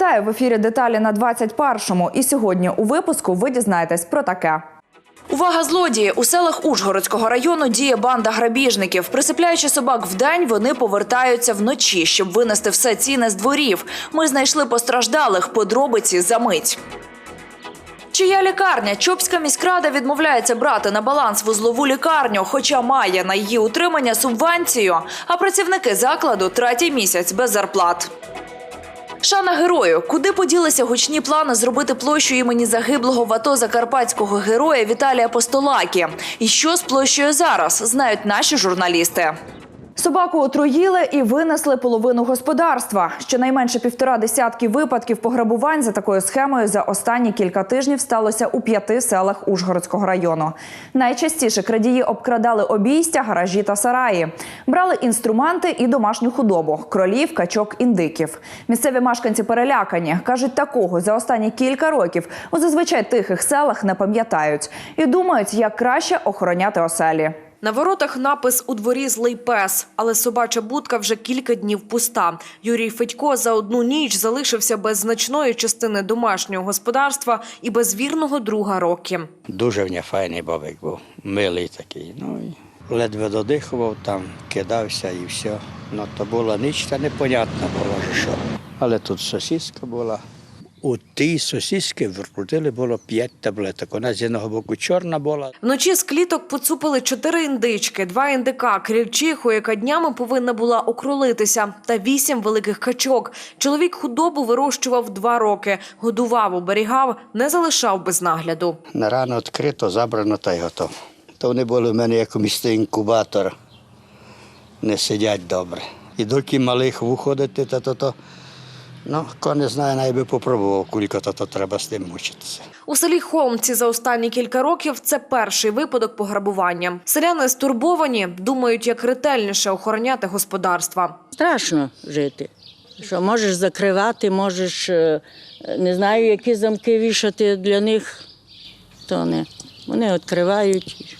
Вітаю в ефірі деталі на 21-му. І сьогодні у випуску ви дізнаєтесь про таке. Увага злодії! У селах Ужгородського району діє банда грабіжників. Присипляючи собак вдень, вони повертаються вночі, щоб винести все цінне з дворів. Ми знайшли постраждалих. Подробиці за мить. Чия лікарня? Чопська міськрада відмовляється брати на баланс вузлову лікарню, хоча має на її утримання субвенцію. А працівники закладу третій місяць без зарплат. Шана герою, куди поділися гучні плани зробити площу імені загиблого в АТО закарпатського героя Віталія Постолакі? І що з площею зараз? Знають наші журналісти. Собаку отруїли і винесли половину господарства. Щонайменше півтора десятки випадків пограбувань за такою схемою за останні кілька тижнів сталося у п'яти селах Ужгородського району. Найчастіше крадії обкрадали обійстя, гаражі та сараї. Брали інструменти і домашню худобу кролів, качок, індиків. Місцеві мешканці перелякані. кажуть, такого за останні кілька років у зазвичай тихих селах не пам'ятають і думають, як краще охороняти оселі. На воротах напис у дворі злий пес, але собача будка вже кілька днів пуста. Юрій Федько за одну ніч залишився без значної частини домашнього господарства і без вірного друга Рокі. Дуже в нього файний бабик був, милий такий. Ну ледве додихував, там кидався і все. Ну то була ніч, та непонятно було, що. Але тут сосиска була. У тій сосиски вкрутили було п'ять таблеток. Вона з одного боку чорна була, Вночі з кліток поцупили чотири індички, два індика, крільчиху, яка днями повинна була окролитися, та вісім великих качок. Чоловік худобу вирощував два роки, годував, оберігав, не залишав без нагляду. на рано відкрито, забрано та й готово. То вони були в мене як місце інкубатор, не сидять добре. І доки малих виходити, то то, то ну, хто не знає, навіть би попробував, кілька то, то треба з тим мучитися. У селі Холмці за останні кілька років це перший випадок пограбування. Селяни стурбовані, думають, як ретельніше охороняти господарства. Страшно жити. Що можеш закривати, можеш е, не знаю, які замки вішати для них, то не. Вони відкривають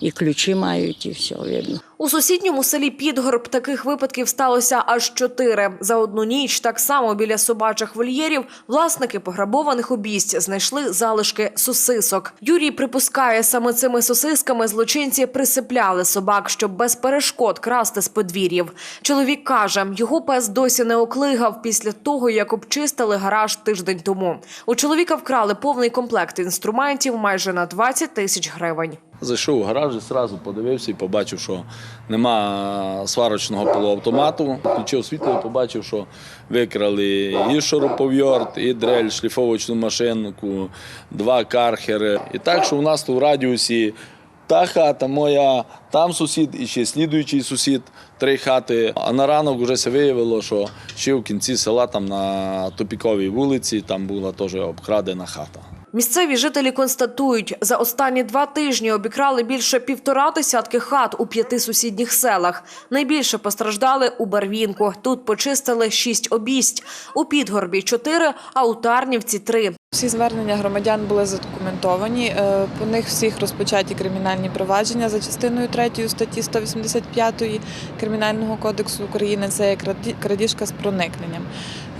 і ключі мають, і все видно. У сусідньому селі Підгорб таких випадків сталося аж чотири. За одну ніч так само біля собачих вольєрів власники пограбованих обійсть знайшли залишки сосисок. Юрій припускає, саме цими сосисками злочинці присипляли собак, щоб без перешкод красти з подвір'їв. Чоловік каже, його пес досі не оклигав після того, як обчистили гараж тиждень тому. У чоловіка вкрали повний комплект інструментів майже на 20 тисяч гривень. Зайшов у гараж і одразу подивився і побачив, що нема сварочного полуавтомату. Включив світло і побачив, що викрали і шуруповерт, і дрель, шліфовочну машинку, два кархери. І так, що у нас тут в радіусі та хата моя, там сусід і ще слідуючий сусід, три хати. А на ранок вже се виявило, що ще в кінці села, там на тупіковій вулиці, там була теж обкрадена хата. Місцеві жителі констатують, за останні два тижні обікрали більше півтора десятки хат у п'яти сусідніх селах. Найбільше постраждали у Барвінку. Тут почистили шість обість. У Підгорбі чотири, а у Тарнівці три. Всі звернення громадян були задокументовані. е, По них всіх розпочаті кримінальні провадження за частиною 3 статті 185 Кримінального кодексу України. Це є краді- крадіжка з проникненням.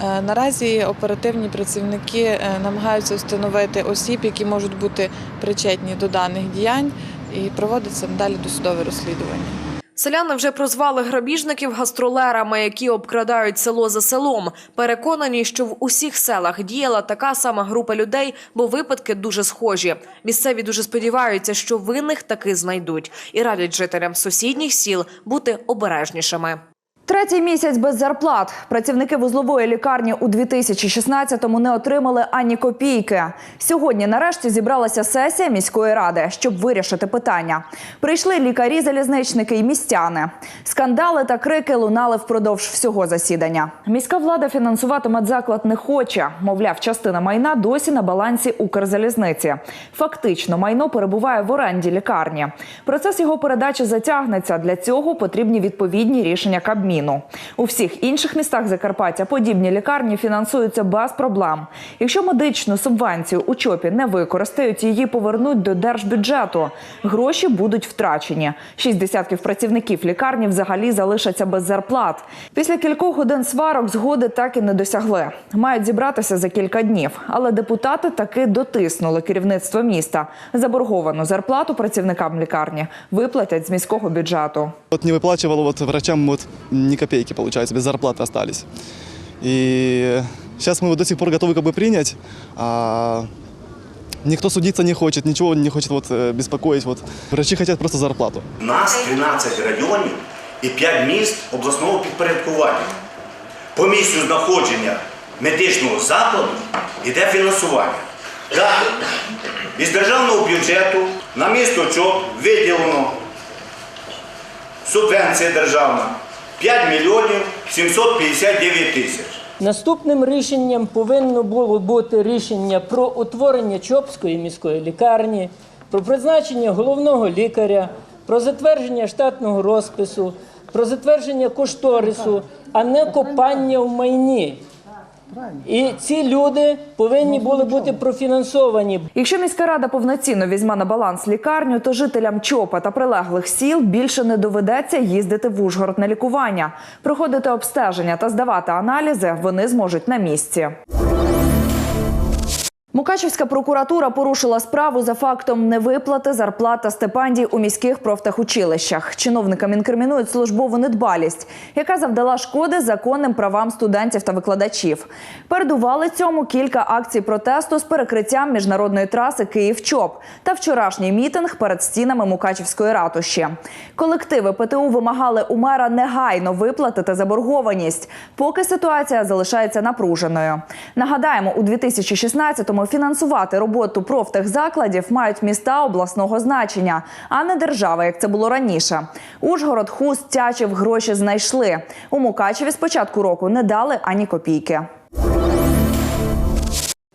Е, Наразі оперативні працівники е, намагаються встановити осіб, які можуть бути причетні до даних діянь, і проводиться надалі досудове розслідування. Селяни вже прозвали грабіжників гастролерами, які обкрадають село за селом. Переконані, що в усіх селах діяла така сама група людей, бо випадки дуже схожі. Місцеві дуже сподіваються, що винних таки знайдуть, і радять жителям сусідніх сіл бути обережнішими. Третій місяць без зарплат. Працівники вузлової лікарні у 2016-му не отримали ані копійки. Сьогодні, нарешті, зібралася сесія міської ради, щоб вирішити питання. Прийшли лікарі, залізничники і містяни. Скандали та крики лунали впродовж всього засідання. Міська влада фінансувати медзаклад не хоче. Мовляв, частина майна досі на балансі Укрзалізниці. Фактично, майно перебуває в оренді лікарні. Процес його передачі затягнеться. Для цього потрібні відповідні рішення Кабміну. Заміну. У всіх інших містах Закарпаття подібні лікарні фінансуються без проблем. Якщо медичну субвенцію у ЧОПі не використають, її повернуть до держбюджету. Гроші будуть втрачені. Шість десятків працівників лікарні взагалі залишаться без зарплат. Після кількох годин сварок згоди так і не досягли. Мають зібратися за кілька днів, але депутати таки дотиснули керівництво міста. Заборговану зарплату працівникам лікарні виплатять з міського бюджету. Вот не выплачивал вот врачам вот ни копейки, получается, без зарплаты остались. И сейчас мы вот до сих пор готовы как бы принять, а никто судиться не хочет, ничего не хочет вот э, беспокоить. Вот. Врачи хотят просто зарплату. У нас 13 районів і 5 міст обласного підпорядкування. По місцю знаходження медичного закладу йде фінансування. Так, із державного бюджету на місто ЧОП виділено субвенція державна 5 мільйонів 759 тисяч. Наступним рішенням повинно було бути рішення про утворення Чопської міської лікарні, про призначення головного лікаря, про затвердження штатного розпису, про затвердження кошторису, а не копання в майні. І ці люди повинні були бути профінансовані. Якщо міська рада повноцінно візьме на баланс лікарню, то жителям ЧОПа та прилеглих сіл більше не доведеться їздити в Ужгород на лікування. Проходити обстеження та здавати аналізи вони зможуть на місці. Мукачівська прокуратура порушила справу за фактом невиплати зарплат та стипендій у міських профтехучилищах. Чиновникам інкримінують службову недбалість, яка завдала шкоди законним правам студентів та викладачів. Передували цьому кілька акцій протесту з перекриттям міжнародної траси Київ-ЧОП та вчорашній мітинг перед стінами Мукачівської ратуші. Колективи ПТУ вимагали у мера негайно виплатити заборгованість, поки ситуація залишається напруженою. Нагадаємо, у 2016-му фінансувати роботу профтехзакладів мають міста обласного значення, а не держава, як це було раніше. Ужгород, Хуст, Тячів гроші знайшли. У Мукачеві з початку року не дали ані копійки.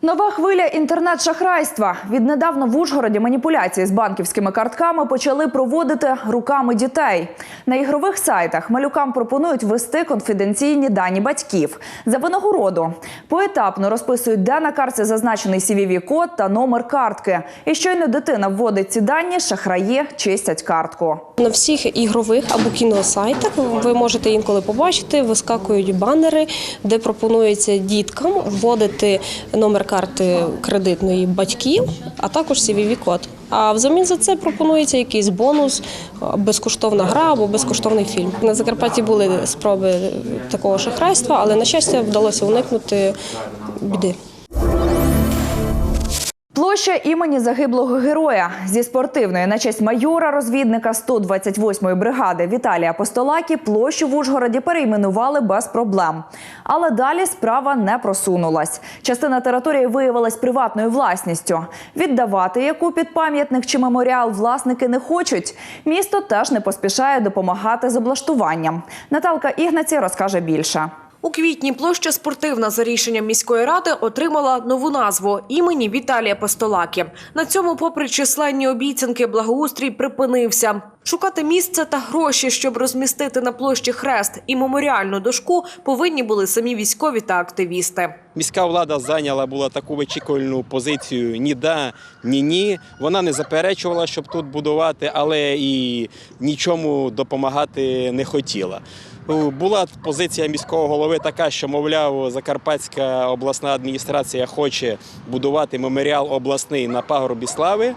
Нова хвиля інтернет-шахрайства. Віднедавна в Ужгороді маніпуляції з банківськими картками почали проводити руками дітей. На ігрових сайтах малюкам пропонують ввести конфіденційні дані батьків за винагороду. Поетапно розписують, де на картці зазначений cvv код та номер картки. І щойно дитина вводить ці дані, шахраї чистять картку. На всіх ігрових або кіносайтах ви можете інколи побачити, вискакують банери, де пропонується діткам вводити номер карти кредитної батьків, а також cvv код А взамін за це пропонується якийсь бонус, безкоштовна гра або безкоштовний фільм. На Закарпатті були спроби такого шахрайства, але на щастя вдалося уникнути біди. Площа імені загиблого героя зі спортивної на честь майора розвідника 128-ї бригади Віталія Постолакі площу в Ужгороді перейменували без проблем. Але далі справа не просунулась. Частина території виявилась приватною власністю. Віддавати яку під пам'ятник чи меморіал власники не хочуть. Місто теж не поспішає допомагати з облаштуванням. Наталка Ігнаці розкаже більше. У квітні площа спортивна за рішенням міської ради отримала нову назву імені Віталія Постолакі. На цьому, попри численні обіцянки, благоустрій припинився. Шукати місце та гроші, щоб розмістити на площі хрест і меморіальну дошку, повинні були самі військові та активісти. Міська влада зайняла була таку вичікувальну позицію ні да, ні ні. Вона не заперечувала, щоб тут будувати, але і нічому допомагати не хотіла. Була позиція міського голови така, що, мовляв, Закарпатська обласна адміністрація хоче будувати меморіал обласний на пагорбі слави,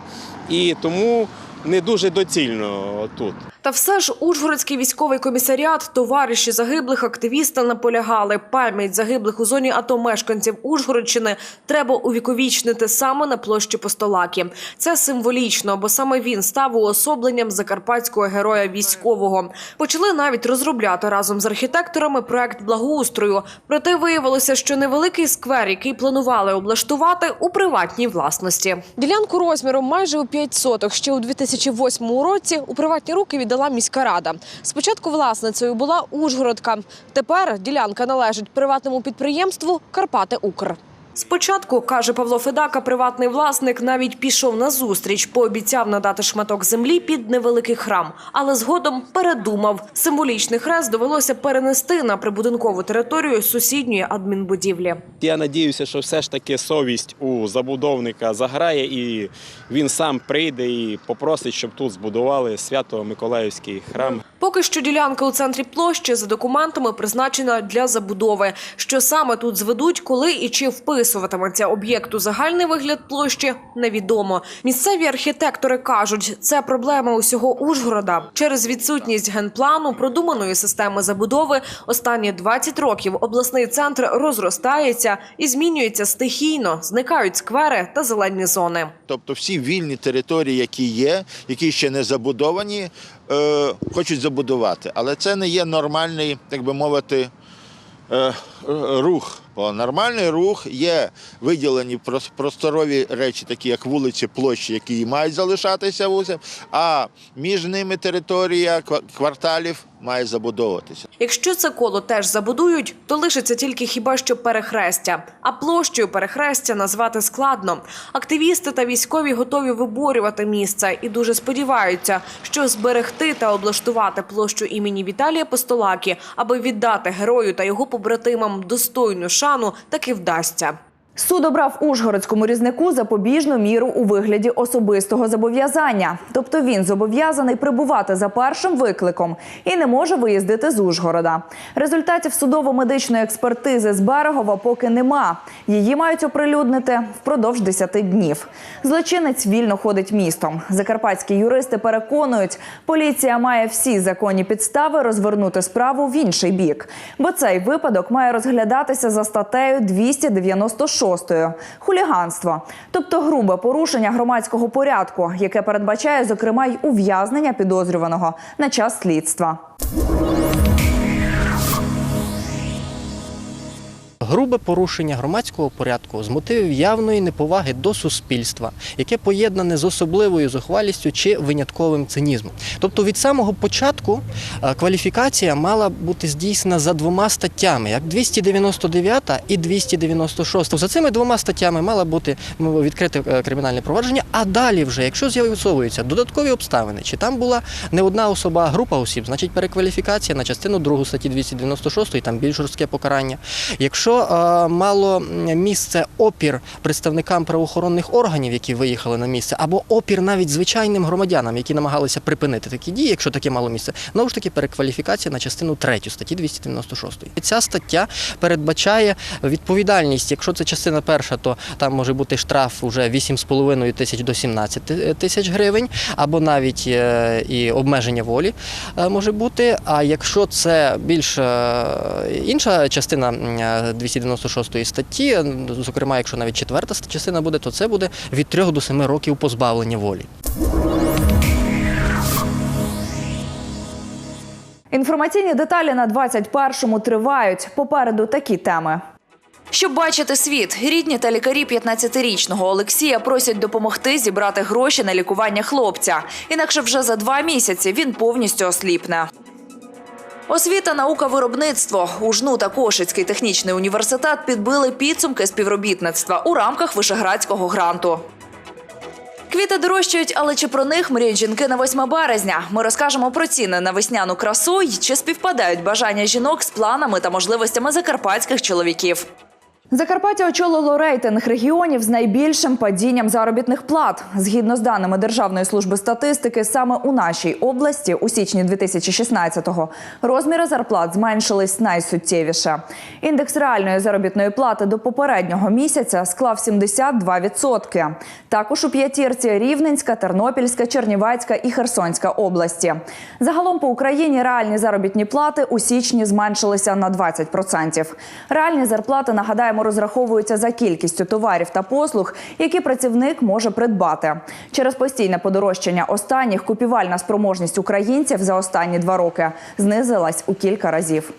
і тому не дуже доцільно тут. Та все ж Ужгородський військовий комісаріат, товариші загиблих, активісти наполягали. Пам'ять загиблих у зоні АТО мешканців Ужгородщини треба увіковічнити саме на площі Постолакі. Це символічно, бо саме він став уособленням закарпатського героя військового. Почали навіть розробляти разом з архітекторами проект благоустрою. Проте виявилося, що невеликий сквер, який планували облаштувати, у приватній власності. Ділянку розміром майже у 5 соток ще у 2008 році у приватні руки віддала міська рада. Спочатку власницею була Ужгородка. Тепер ділянка належить приватному підприємству Карпати Укр. Спочатку, каже Павло Федака, приватний власник навіть пішов на зустріч, пообіцяв надати шматок землі під невеликий храм, але згодом передумав. Символічний хрест довелося перенести на прибудинкову територію сусідньої адмінбудівлі. Я надіюся, що все ж таки совість у забудовника заграє, і він сам прийде і попросить, щоб тут збудували свято-миколаївський храм. Поки що ділянка у центрі площі за документами призначена для забудови. Що саме тут зведуть, коли і чи вписуватиметься об'єкт у загальний вигляд площі, невідомо. Місцеві архітектори кажуть, це проблема усього Ужгорода. Через відсутність генплану, продуманої системи забудови, останні 20 років обласний центр розростається і змінюється стихійно. Зникають сквери та зелені зони. Тобто всі вільні території, які є, які ще не забудовані, е, хочуть забудувати. Але це не є нормальний, так би мовити, е, рух. Бо нормальний рух є виділені прос- просторові речі, такі як вулиці, площі, які мають залишатися вузем, а між ними територія ква- кварталів має забудовуватися. Якщо це коло теж забудують, то лишиться тільки хіба що перехрестя. А площею перехрестя назвати складно. Активісти та військові готові виборювати місце і дуже сподіваються, що зберегти та облаштувати площу імені Віталія Постолаки, аби віддати герою та його побратимам достойну шану, таки вдасться. Суд обрав ужгородському різнику запобіжну міру у вигляді особистого зобов'язання. Тобто він зобов'язаний прибувати за першим викликом і не може виїздити з Ужгорода. Результатів судово-медичної експертизи з Берегова поки нема. Її мають оприлюднити впродовж 10 днів. Злочинець вільно ходить містом. Закарпатські юристи переконують, поліція має всі законні підстави розвернути справу в інший бік, бо цей випадок має розглядатися за статтею 296 хуліганство, тобто грубе порушення громадського порядку, яке передбачає зокрема й ув'язнення підозрюваного на час слідства. Грубе порушення громадського порядку з мотивів явної неповаги до суспільства, яке поєднане з особливою зухвалістю чи винятковим цинізмом. Тобто від самого початку е, кваліфікація мала бути здійснена за двома статтями, як 299 і 296. За цими двома статтями мало бути відкрите е, кримінальне провадження, а далі вже, якщо з'ясовуються додаткові обставини, чи там була не одна особа, а група осіб, значить перекваліфікація на частину 2 статті 296, там більш жорстке покарання. Якщо е, мало місце опір представникам правоохоронних органів, які виїхали на місце, або опір навіть звичайним громадянам, які намагалися припинити такі дії, якщо таке мало місце, знову ж таки перекваліфікація на частину 3 статті 296. І Ця стаття передбачає відповідальність. Якщо це частина перша, то там може бути штраф уже 8,5 тисяч до 17 тисяч гривень, або навіть е, і обмеження волі е, може бути. А якщо це більш е, інша частина е, 296 статті, е, зокрема, якщо навіть четверта частина буде, то це буде від 3 до 7 років позбавлення волі. Інформаційні деталі на 21-му тривають. Попереду такі теми. Щоб бачити світ, рідні та лікарі 15-річного Олексія просять допомогти зібрати гроші на лікування хлопця. Інакше вже за два місяці він повністю осліпне. Освіта, наука, виробництво. Ужну та Кошицький технічний університет підбили підсумки співробітництва у рамках Вишеградського гранту. Квіти дорожчають, але чи про них мріють жінки на 8 березня? Ми розкажемо про ціни на весняну красу й чи співпадають бажання жінок з планами та можливостями закарпатських чоловіків. Закарпаття очолило рейтинг регіонів з найбільшим падінням заробітних плат. Згідно з даними Державної служби статистики, саме у нашій області у січні 2016-го розміри зарплат зменшились найсуттєвіше. Індекс реальної заробітної плати до попереднього місяця склав 72%. Також у п'ятірці Рівненська, Тернопільська, Чернівецька і Херсонська області. Загалом по Україні реальні заробітні плати у січні зменшилися на 20%. Реальні зарплати, нагадаємо, розраховуються за кількістю товарів та послуг, які працівник може придбати. Через постійне подорожчання останніх купівальна спроможність українців за останні два роки знизилась у кілька разів.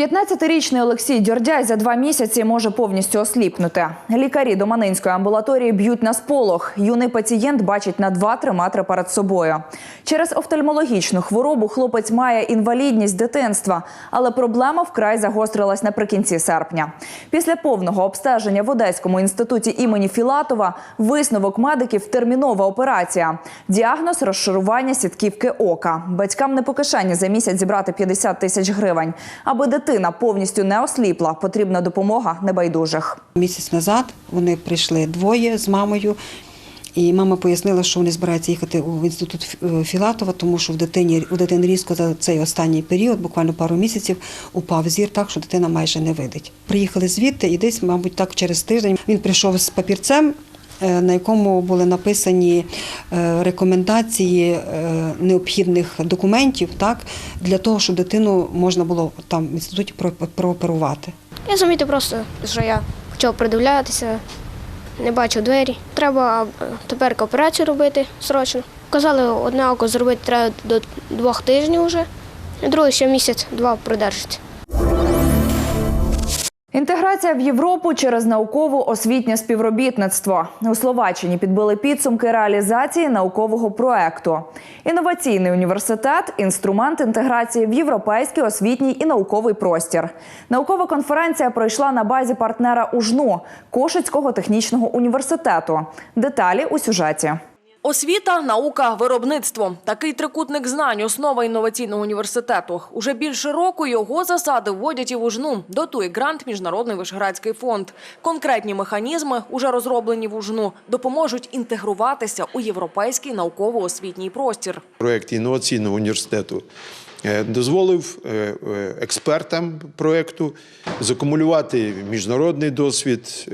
15-річний Олексій Дьордяй за два місяці може повністю осліпнути. Лікарі до Манинської амбулаторії б'ють на сполох. Юний пацієнт бачить на 2-3 метри перед собою. Через офтальмологічну хворобу хлопець має інвалідність дитинства, але проблема вкрай загострилась наприкінці серпня. Після повного обстеження в Одеському інституті імені Філатова висновок медиків термінова операція. Діагноз розшарування сітківки ока. Батькам не по кишені за місяць зібрати 50 тисяч гривень. Аби дитина повністю не осліпла, потрібна допомога небайдужих. Місяць назад вони прийшли двоє з мамою. І мама пояснила, що вони збираються їхати в інститут е, Філатова, тому що в дитині у дитини різко за цей останній період, буквально пару місяців, упав зір так, що дитина майже не видить. Приїхали звідти, і десь, мабуть, так через тиждень він прийшов з папірцем. Е, На якому були написані е, рекомендації е, необхідних документів, так для того, щоб дитину можна було там в інституті прооперувати. Я замітив просто, що я почав придивлятися, не бачив двері. Треба тепер операцію робити срочно. Казали, одне око зробити треба до двох тижнів вже, друге ще місяць-два продержиться. Інтеграція в Європу через науково-освітнє співробітництво у Словаччині підбили підсумки реалізації наукового проекту. Інноваційний університет інструмент інтеграції в європейський освітній і науковий простір. Наукова конференція пройшла на базі партнера УЖНУ Кошицького технічного університету. Деталі у сюжеті. Освіта, наука, виробництво. Такий трикутник знань – основа інноваційного університету. Уже більше року його засади вводять і в УЖНУ. Дотує грант Міжнародний Вишградський фонд. Конкретні механізми, уже розроблені в УЖНУ, допоможуть інтегруватися у європейський науково-освітній простір. проєкт інноваційного університету е, дозволив е, е, експертам проєкту закумулювати міжнародний досвід,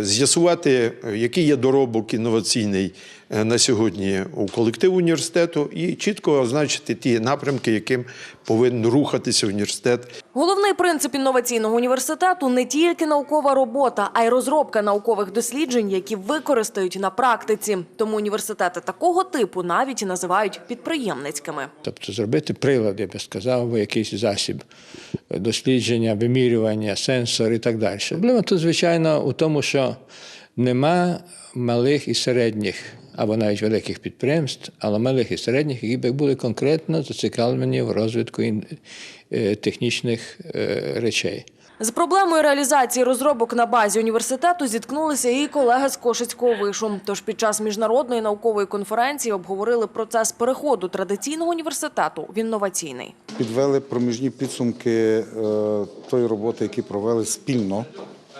з'ясувати, який є доробок інноваційний на сьогодні у колективу університету, і чітко означити ті напрямки, яким повинен рухатися університет. Головний принцип інноваційного університету не тільки наукова робота, а й розробка наукових досліджень, які використають на практиці. Тому університети такого типу навіть називають підприємницькими. Тобто зробити прилад, я би сказав, або якийсь засіб дослідження, вимірювання, сенсор і так далі. Проблема тут, звичайно, у тому, що нема малих і середніх, або навіть великих підприємств, але малих і середніх, які б були конкретно зацікавлені в розвитку е, технічних е, речей. З проблемою реалізації розробок на базі університету зіткнулися і колеги з Кошицького вишу. Тож під час міжнародної наукової конференції обговорили процес переходу традиційного університету в інноваційний. Підвели проміжні підсумки е, тої роботи, які провели спільно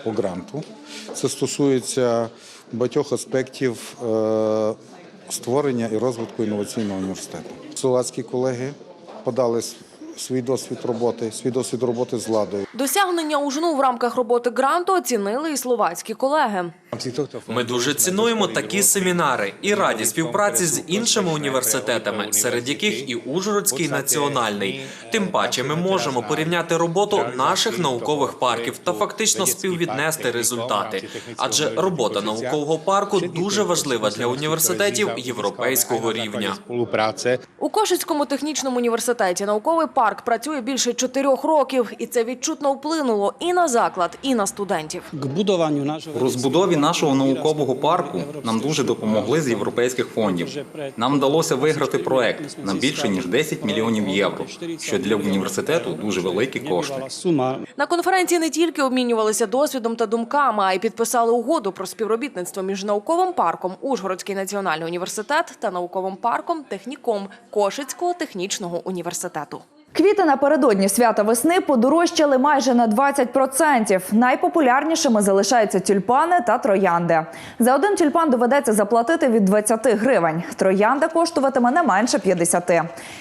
по гранту. Це стосується багатьох аспектів е, створення і розвитку інноваційного університету. Словацькі колеги подали свій досвід роботи, свій досвід роботи з владою. Досягнення УЖНУ в рамках роботи гранту оцінили і словацькі колеги. Ми дуже цінуємо такі семінари і раді співпраці з іншими університетами, серед яких і Ужгородський національний. Тим паче, ми можемо порівняти роботу наших наукових парків та фактично співвіднести результати. Адже робота наукового парку дуже важлива для університетів європейського рівня. У Кошицькому технічному університеті науковий парк працює більше чотирьох років, і це відчутно вплинуло і на заклад, і на студентів. Розбудові нашого наукового парку нам дуже допомогли з європейських фондів. Нам вдалося виграти проект на більше ніж 10 мільйонів євро, що для університету дуже великі кошти. На конференції не тільки обмінювалися досвідом та думками, а й підписали угоду про співробітництво між науковим парком Ужгородський національний університет та науковим парком Техніком Кошицького технічного університету. Квіти напередодні свята весни подорожчали майже на 20%. Найпопулярнішими залишаються тюльпани та троянди. За один тюльпан доведеться заплатити від 20 гривень. Троянда коштуватиме не менше 50.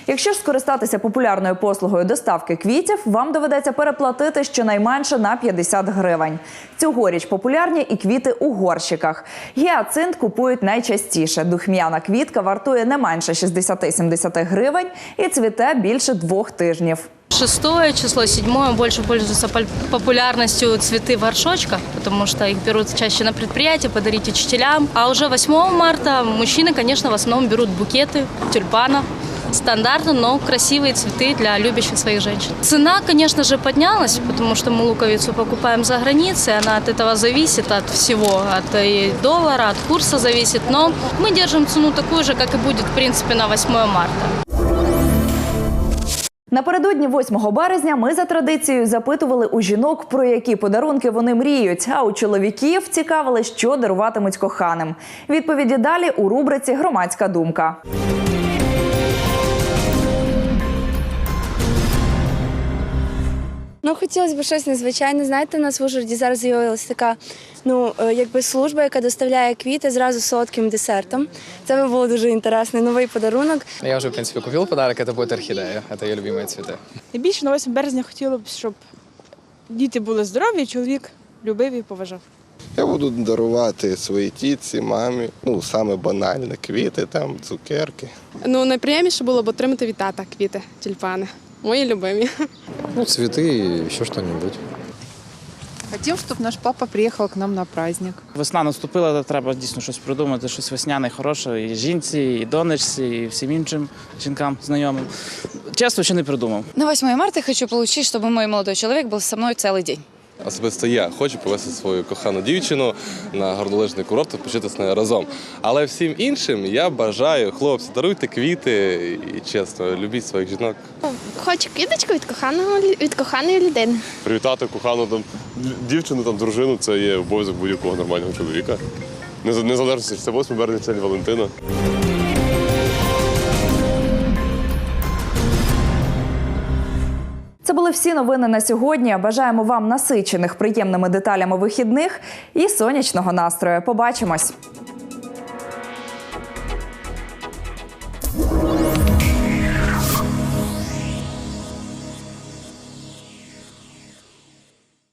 Якщо ж скористатися популярною послугою доставки квітів, вам доведеться переплатити щонайменше на 50 гривень. Цьогоріч популярні і квіти у горщиках. Гіацинт купують найчастіше. Духмяна квітка вартує не менше 60-70 гривень і цвіте більше двох тижнів. Шестое число, седьмое больше пользуются пол- популярностью цветы в горшочках, потому что их берут чаще на предприятия, подарить учителям. А уже 8 марта мужчины, конечно, в основном берут букеты тюльпанов стандартно, но красивые цветы для любящих своих женщин. Цена, конечно же, поднялась, потому что мы луковицу покупаем за границей, она от этого зависит, от всего, от доллара, от курса зависит, но мы держим цену такую же, как и будет, в принципе, на 8 марта. Напередодні 8 березня ми за традицією запитували у жінок, про які подарунки вони мріють. А у чоловіків цікавили, що даруватимуть коханим. Відповіді далі у рубриці Громадська думка. Ну, хотілося б щось незвичайне. Знаєте, у нас в Ужгороді зараз з'явилася така ну, е, якби служба, яка доставляє квіти зразу з солодким десертом. Це би було дуже інтересно. Новий подарунок. Я уже, в принципе, купил подарок, это будет орхидея. Это ее любимые цветы. Найбільше на 8 березня хотіло б, щоб діти були здорові, чоловік любив і поважав. Я буду дарувати своїй тітці, мамі, ну саме банальне, квіти, там, цукерки. Ну, найприємніше було б отримати від тата квіти, тюльпани. Мої любимі. Ну, цветы и еще что-нибудь. Хотів, щоб наш папа приїхав к нам на праздник. Весна наступила, то треба дійсно щось придумати, щось весняне, хороше і жінці, і донечці, і всім іншим жінкам знайомим. Чесно, ще не придумав. На 8 марта хочу получить, чтобы мой молодой человек был со мной целый день. Особисто я хочу повести свою кохану дівчину на горнолижний курорт і почити з нею разом. Але всім іншим я бажаю, хлопці, даруйте квіти і чесно, любіть своїх жінок. Хочу квіточку від коханого від коханої людини. Привітати кохану там дівчину, там дружину це є обов'язок будь-якого нормального чоловіка. Нез- Незалежно, чи це 8 березня, це Валентина. Були всі новини на сьогодні. Бажаємо вам насичених приємними деталями вихідних і сонячного настрою. Побачимось.